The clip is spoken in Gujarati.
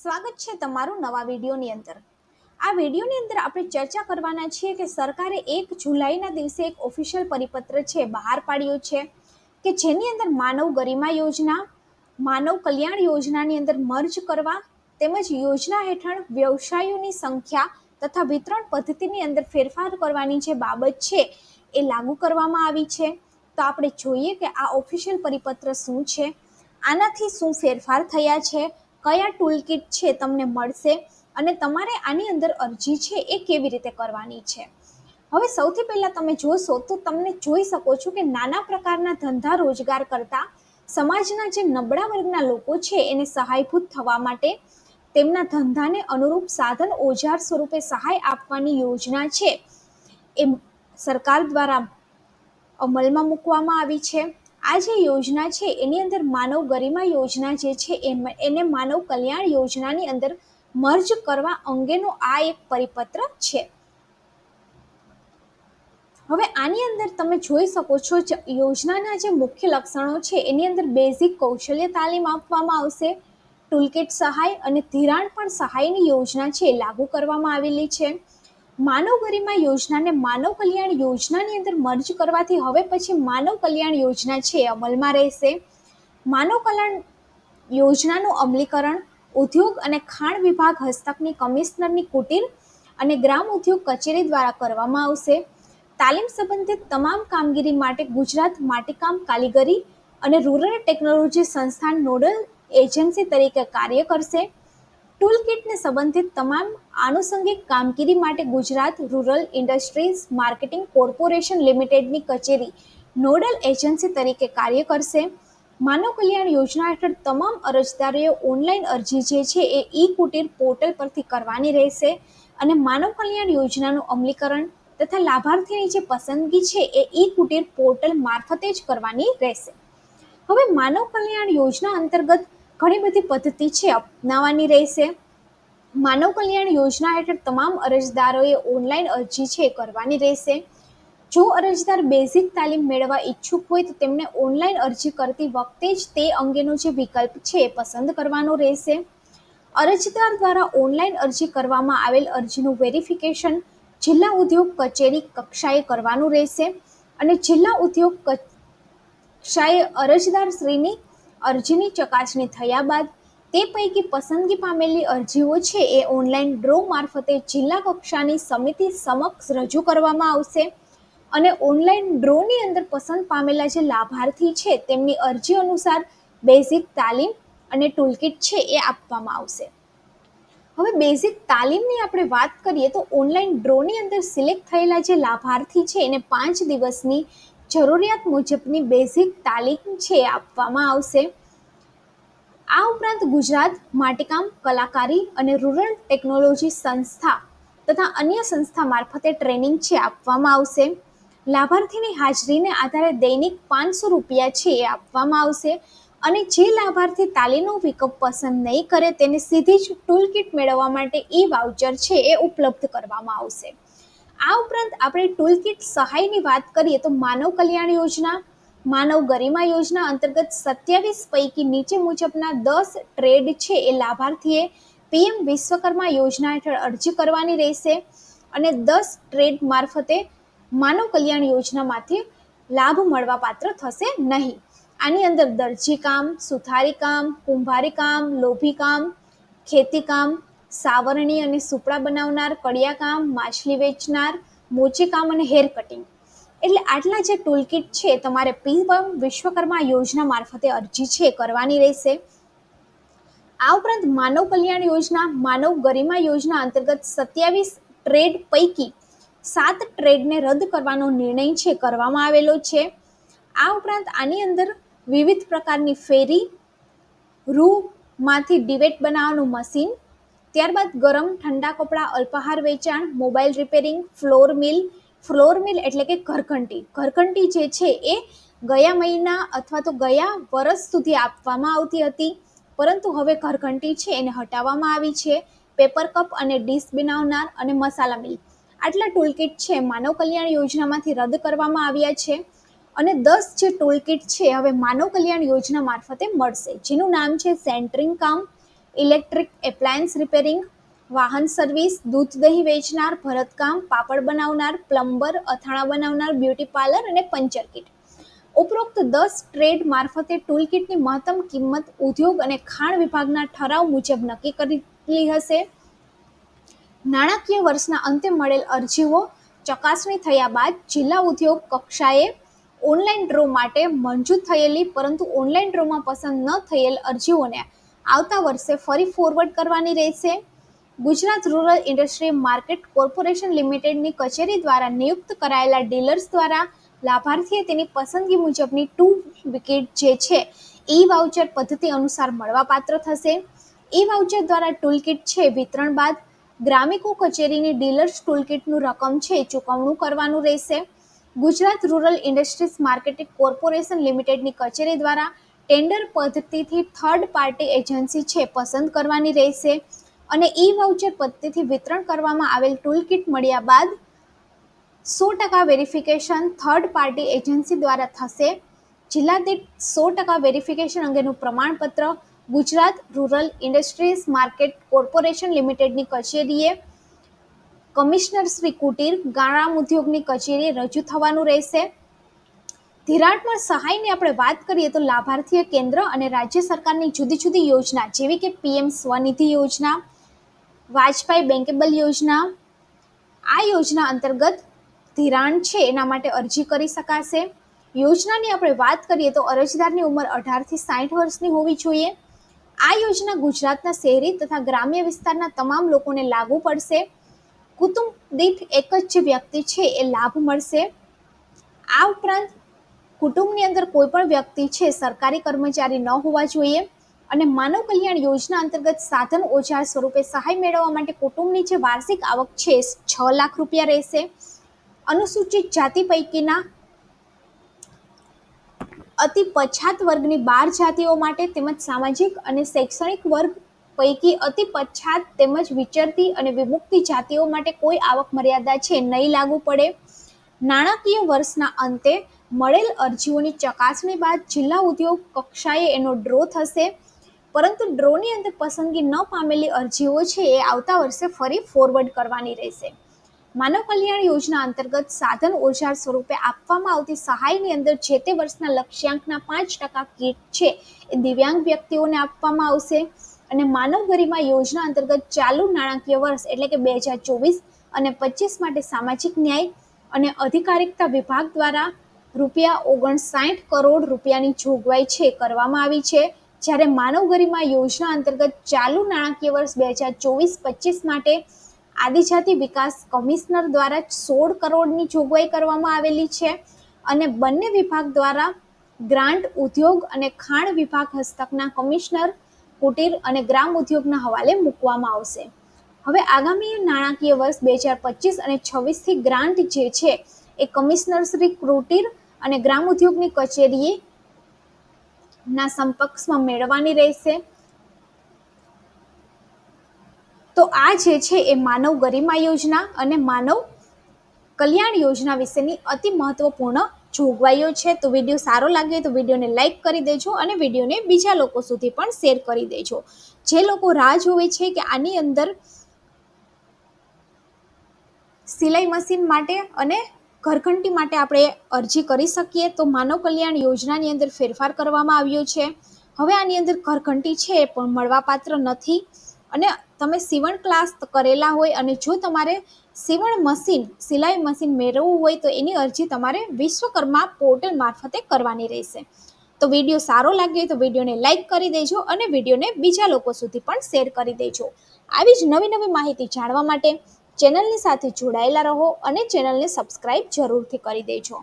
સ્વાગત છે તમારું નવા વિડીયોની અંદર. આ વિડીયોની અંદર આપણે ચર્ચા કરવાના છીએ કે સરકારે એક જુલાઈના દિવસે એક ઓફિશિયલ પરિપત્ર છે બહાર પાડ્યો છે કે જેની અંદર માનવ ગરિમા યોજના, માનવ કલ્યાણ યોજનાની અંદર મર્જ કરવા તેમજ યોજના હેઠળ વ્યવસાયોની સંખ્યા તથા વિતરણ પદ્ધતિની અંદર ફેરફાર કરવાની જે બાબત છે એ લાગુ કરવામાં આવી છે. તો આપણે જોઈએ કે આ ઓફિશિયલ પરિપત્ર શું છે, આનાથી શું ફેરફાર થયા છે કયા ટૂલકિટ છે તમને મળશે અને તમારે આની અંદર અરજી છે એ કેવી રીતે કરવાની છે? હવે સૌથી પહેલાં તમે જોશો તો તમને જોઈ શકો છો કે નાના પ્રકારના ધંધા રોજગાર કરતા સમાજના જે નબળા વર્ગના લોકો છે એને સહાયભૂત થવા માટે તેમના ધંધાને અનુરૂપ સાધન ઓજાર સ્વરૂપે સહાય આપવાની યોજના છે. એ સરકાર દ્વારા અમલમાં મૂકવામાં આવી છે. આ જે યોજના છે, એની અંદર માનવ ગરિમા યોજના જે છે એને માનવ કલ્યાણ યોજનાની અંદર મર્જ કરવા અંગેનો આ એક પરિપત્ર છે. હવે આની અંદર તમે જોઈ શકો છો યોજનાના જે મુખ્ય લક્ષણો છે, એની અંદર બેઝિક કૌશલ્ય તાલીમ આપવામાં આવશે, ટૂલકિટ સહાય અને ધિરાણ પણ સહાયની યોજના છે, લાગુ કરવામાં આવેલી છે. માનવ ગરિમા યોજનાને માનવ કલ્યાણ યોજનાની અંદર મર્જ કરવાથી હવે પછી માનવ કલ્યાણ યોજના છે, અમલમાં રહેશે. માનવ કલ્યાણ યોજનાનું અમલીકરણ ઉદ્યોગ અને ખાણ વિભાગ હસ્તકની કમિશનરની કુટીર અને ગ્રામ ઉદ્યોગ કચેરી દ્વારા કરવામાં આવશે. તાલીમ સંબંધિત તમામ કામગીરી માટે ગુજરાત માટીકામ કારીગરી અને રૂરલ ટેકનોલોજી સંસ્થાન નોડલ એજન્સી તરીકે કાર્ય કરશે. ટૂલ કિટને સંબંધિત તમામ આનુષંગિક કામગીરી માટે Gujarat rural industries marketing corporation લિમિટેડની કચેરી નોડલ એજન્સી તરીકે કાર્ય કરશે. માનવ કલ્યાણ યોજના હેઠળ તમામ અરજદારોએ ઓનલાઈન અરજી જે છે એ ઈ કુટીર પોર્ટલ પરથી કરવાની રહેશે અને માનવ કલ્યાણ યોજનાનું અમલીકરણ તથા લાભાર્થીની જે પસંદગી છે એ ઈ કુટીર પોર્ટલ મારફતે જ કરવાની રહેશે. હવે માનવ કલ્યાણ યોજના અંતર્ગત ઘણી બધી પદ્ધતિ છે અપનાવવાની રહેશે. માનવ કલ્યાણ યોજના હેઠળ તમામ અરજદારોએ ઓનલાઈન અરજી છે કરવાની રહેશે. જો અરજદાર બેઝિક તાલીમ મેળવવા ઈચ્છુક હોય તો તેમને ઓનલાઈન અરજી કરતી વખતે જ તે અંગેનો જે વિકલ્પ છે એ પસંદ કરવાનો રહેશે. અરજદાર દ્વારા ઓનલાઈન અરજી કરવામાં આવેલ અરજીનું વેરિફિકેશન જિલ્લા ઉદ્યોગ કચેરી કક્ષાએ કરવાનું રહેશે. અને જિલ્લા ઉદ્યોગ કક્ષાએ અરજદાર શ્રીની અરજીની ચકાસણી થયા બાદ તે પૈકી પસંદગી પામેલી અરજીઓ છે એ ઓનલાઈન ડ્રો મારફતે જિલ્લા કક્ષાની સમિતિ સમક્ષ રજૂ કરવામાં આવશે અને ઓનલાઈન ડ્રોની અંદર પસંદ પામેલા જે લાભાર્થી છે તેમની અરજી અનુસાર બેઝિક તાલીમ અને ટૂલકિટ છે એ આપવામાં આવશે. હવે બેઝિક તાલીમની આપણે વાત કરીએ તો ઓનલાઈન ડ્રોની અંદર સિલેક્ટ થયેલા જે લાભાર્થી છે એને પાંચ દિવસની જરૂરિયાત મુજબની બેઝિક તાલીમ છે, આપવામાં આવશે. આ ઉપરાંત ગુજરાત માટીકામ કલાકારી અને રૂરલ ટેકનોલોજી સંસ્થા તથા અન્ય સંસ્થા મારફતે ટ્રેનિંગ છે, આપવામાં આવશે. લાભાર્થીની હાજરીને આધારે દૈનિક પાંચસો રૂપિયા છે, એ આપવામાં આવશે. અને જે લાભાર્થી તાલીમનો વિકલ્પ પસંદ નહીં કરે, તેને સીધી જ ટૂલ કિટ મેળવવા માટે ઈ વાઉચર છે, એ ઉપલબ્ધ કરવામાં આવશે. આ ઉપરાંત આપણે ટૂલ કિટ સહાયની વાત કરીએ તો માનવ કલ્યાણ યોજના, માનવ ગરિમા યોજના અંતર્ગત સત્યાવીસ પૈકી નીચે મુજબના દસ ટ્રેડ છે એ લાભાર્થીએ પીએમ વિશ્વકર્મા યોજના હેઠળ અરજી કરવાની રહેશે અને દસ ટ્રેડ મારફતે માનવ કલ્યાણ યોજનામાંથી લાભ મળવા પાત્ર થશે નહીં. આની અંદર દરજીકામ સુથારીકામ કુંભારીકામ લોભીકામ ખેતીકામ સાવરણી અને સુપડા બનાવનાર, કડિયાકામ, માછલી વેચનાર મોચીકામ અને હેર કટિંગ. એટલે આટલા જે ટૂલકિટ છે, તમારે પીએમ વિશ્વકર્મા યોજના મારફતે અરજી છે, કરવાની રહેશે. આ ઉપરાંત માનવ કલ્યાણ યોજના, માનવ ગરિમા યોજના અંતર્ગત સત્યાવીસ ટ્રેડ પૈકી સાત ટ્રેડને રદ કરવાનો નિર્ણય છે, કરવામાં આવેલો છે. આ ઉપરાંત આની અંદર વિવિધ પ્રકારની ફેરી રૂમાંથી ડિબેટ બનાવવાનું મશીન ત્યારબાદ ગરમ ઠંડા કપડાં, અલ્પાહાર વેચાણ, mobile repairing, flour mill. Flour mill એટલે કે ઘરઘંટી. ઘરઘંટી જે છે એ ગયા મહિના અથવા તો ગયા વર્ષ સુધી આપવામાં આવતી હતી. પરંતુ હવે ઘરઘંટી છે એને હટાવવામાં આવી છે. પેપર કપ અને ડીશ બનાવનાર અને મસાલા મિલ. આટલા ટૂલકિટ છે માનવ કલ્યાણ યોજનામાંથી રદ કરવામાં આવ્યા છે. અને દસ જે ટૂલકિટ છે હવે માનવ કલ્યાણ યોજના મારફતે મળશે. જેનું નામ છે સેન્ટરિંગ કામ. ઇલેક્ટ્રિક એપ્લાયન્સ રિપેરિંગ, વાહન સર્વિસ, દૂધ દહીં વેચનાર, ભરતકામ, પાપડ બનાવનાર, પ્લમ્બર, અથાણા બનાવનાર, બ્યુટી પાર્લર અને પંચર કિટ. ઉપરોક્ત દસ ટ્રેડ મારફતે ટૂલ કિટની મહત્તમ કિંમત ઉદ્યોગ અને ખાણ વિભાગના ઠરાવ મુજબ નક્કી કરેલી હશે. નાણાકીય વર્ષના અંતે મળેલ અરજીઓ ચકાસણી થયા બાદ જિલ્લા ઉદ્યોગ કક્ષાએ ઓનલાઈન ડ્રો માટે મંજૂર થયેલી, પરંતુ ઓનલાઈન ડ્રોમાં પસંદ ન થયેલ અરજીઓને આવતા વર્ષે ફરી ફોરવર્ડ કરવાની રહેશે. Gujarat rural industry market corporation લિમિટેડની કચેરી દ્વારા નિયુક્ત કરાયેલા ડીલર્સ દ્વારા લાભાર્થીએ તેની પસંદગી મુજબની ટુ વિકેટ જે છે ઈ વાઉચર પદ્ધતિ અનુસાર મળવાપાત્ર થશે. ઈ વાઉચર દ્વારા ટૂલકિટ છે, વિતરણ બાદ ગ્રામિકો કચેરીની ડીલર્સ ટૂલકિટનું રકમ છે ચૂકવણું કરવાનું રહેશે. Gujarat rural industries marketing corporation લિમિટેડની કચેરી દ્વારા ટેન્ડર પદ્ધતિથી થર્ડ પાર્ટી એજન્સી છે, પસંદ કરવાની રહેશે. અને ઈ વાઉચર પદ્ધતિથી વિતરણ કરવામાં આવેલ ટૂલકિટ મળ્યા બાદ સો ટકા વેરિફિકેશન થર્ડ પાર્ટી એજન્સી દ્વારા થશે. જિલ્લા દીઠ સો ટકા વેરિફિકેશન અંગેનું પ્રમાણપત્ર Gujarat rural industries market corporation લિમિટેડની કચેરીએ. કમિશનર શ્રી કુટીર, ગાણામ ઉદ્યોગની કચેરીએ રજૂ થવાનું રહેશે. ધિરાણમાં સહાયની આપણે વાત કરીએ તો લાભાર્થીએ કેન્દ્ર અને રાજ્ય સરકારની જુદી જુદી યોજના, જેવી કે પીએમ સ્વનિધિ યોજના વાજપાઈ બેન્કેબલ યોજના, આ યોજના અંતર્ગત ધિરાણ છે, એના માટે અરજી કરી શકાશે. યોજનાની આપણે વાત કરીએ તો અરજદારની ઉંમર અઢારથી સાઠ વર્ષની હોવી જોઈએ. આ યોજના ગુજરાતના શહેરી તથા ગ્રામ્ય વિસ્તારના તમામ લોકોને લાગુ પડશે. કુટુંબ દીઠ એક જ જે વ્યક્તિ છે, એ લાભ મળશે. આ ઉપરાંત કુટુંબની અંદર કોઈ પણ વ્યક્તિ છે, સરકારી કર્મચારી ન હોવા જોઈએ અને માનવ કલ્યાણ યોજના અંતર્ગત સાધન ઓજાર સ્વરૂપે સહાય મેળવવા માટે કુટુંબની જે વાર્ષિક આવક છે, છ લાખ રૂપિયા રહેશે. અનુસૂચિત જાતિ પૈકીના અતિ પછાત વર્ગની બાર જાતિઓ માટે તેમજ સામાજિક અને શૈક્ષણિક વર્ગ પૈકી અતિ પછાત તેમજ વિચરતી અને વિમુક્તિ જાતિઓ માટે કોઈ આવક મર્યાદા છે, નહીં લાગુ પડે. નાણાકીય વર્ષના અંતે મળેલ અરજીઓની ચકાસણી બાદ જિલ્લા ઉદ્યોગ કક્ષાએ એનો ડ્રો થશે. પરંતુ ડ્રોની અંદર પસંદગી ન પામેલી અરજીઓ છે એ આવતા વર્ષે ફરી ફોરવર્ડ કરવાની રહેશે. માનવ કલ્યાણ યોજના અંતર્ગત સાધન ઓજાર સ્વરૂપે આપવામાં આવતી સહાયની અંદર જે તે વર્ષના લક્ષ્યાંકના પાંચ ટકા કીટ છે એ દિવ્યાંગ વ્યક્તિઓને આપવામાં આવશે. અને માનવ ગરિમા યોજના અંતર્ગત ચાલુ નાણાકીય વર્ષ એટલે કે બે હજાર ચોવીસ અને પચીસ માટે સામાજિક ન્યાય અને અધિકારિકતા વિભાગ દ્વારા રૂપિયા ઓગણસાઠ કરોડ રૂપિયાની જોગવાઈ છે, કરવામાં આવી છે. જ્યારે માનવ ગરિમા યોજના અંતર્ગત ચાલુ નાણાકીય વર્ષ બે હજાર ચોવીસ પચીસ માટે આદિજાતિ વિકાસ કમિશનર દ્વારા સોળ કરોડની જોગવાઈ કરવામાં આવેલી છે અને બંને વિભાગ દ્વારા ગ્રાન્ટ ઉદ્યોગ અને ખાણ વિભાગ હસ્તકના કમિશનર, કુટીર અને ગ્રામ ઉદ્યોગના હવાલે મૂકવામાં આવશે. હવે આગામી નાણાકીય વર્ષ બે હજાર પચીસ અને છવ્વીસથી ગ્રાન્ટ જે છે એ કમિશનર શ્રી ક્રુટીર અને ગ્રામ ઉદ્યોગની કચેરીએ ના સંપર્કમાં મેળવવાની રહેશે. તો આ જે છે એ માનવ ગરિમા યોજના અને માનવ કલ્યાણ યોજના વિશેની અતિ મહત્વપૂર્ણ જોગવાઈઓ છે. તો વીડિયો સારો લાગે તો વિડીયોને લાઇક કરી દેજો અને વિડીયોને બીજા લોકો સુધી પણ શેર કરી દેજો. જે લોકો રાહ જોવે છે કે આની અંદર સિલાઈ મશીન માટે અને ઘરઘંટી માટે આપણે અરજી કરી શકીએ તો માનવ કલ્યાણ યોજનાની અંદર ફેરફાર કરવામાં આવ્યો છે. હવે આની અંદર ઘરઘંટી છે પણ મળવાપાત્ર નથી અને તમે સીવણ ક્લાસ કરેલા હોય અને જો તમારે સીવણ મશીન, સિલાઈ મશીન મેળવવું હોય તો એની અરજી તમારે વિશ્વકર્મા પોર્ટલ મારફતે કરવાની રહેશે. તો વીડિયો સારો લાગ્યો હોય તો વિડીયોને લાઇક કરી દેજો અને વિડીયોને બીજા લોકો સુધી પણ શેર કરી દેજો. આવી જ નવી નવી માહિતી જાણવા માટે ચેનલની સાથે જોડાયેલા રહો અને ચેનલને સબસ્ક્રાઈબ જરૂરથી કરી દેજો.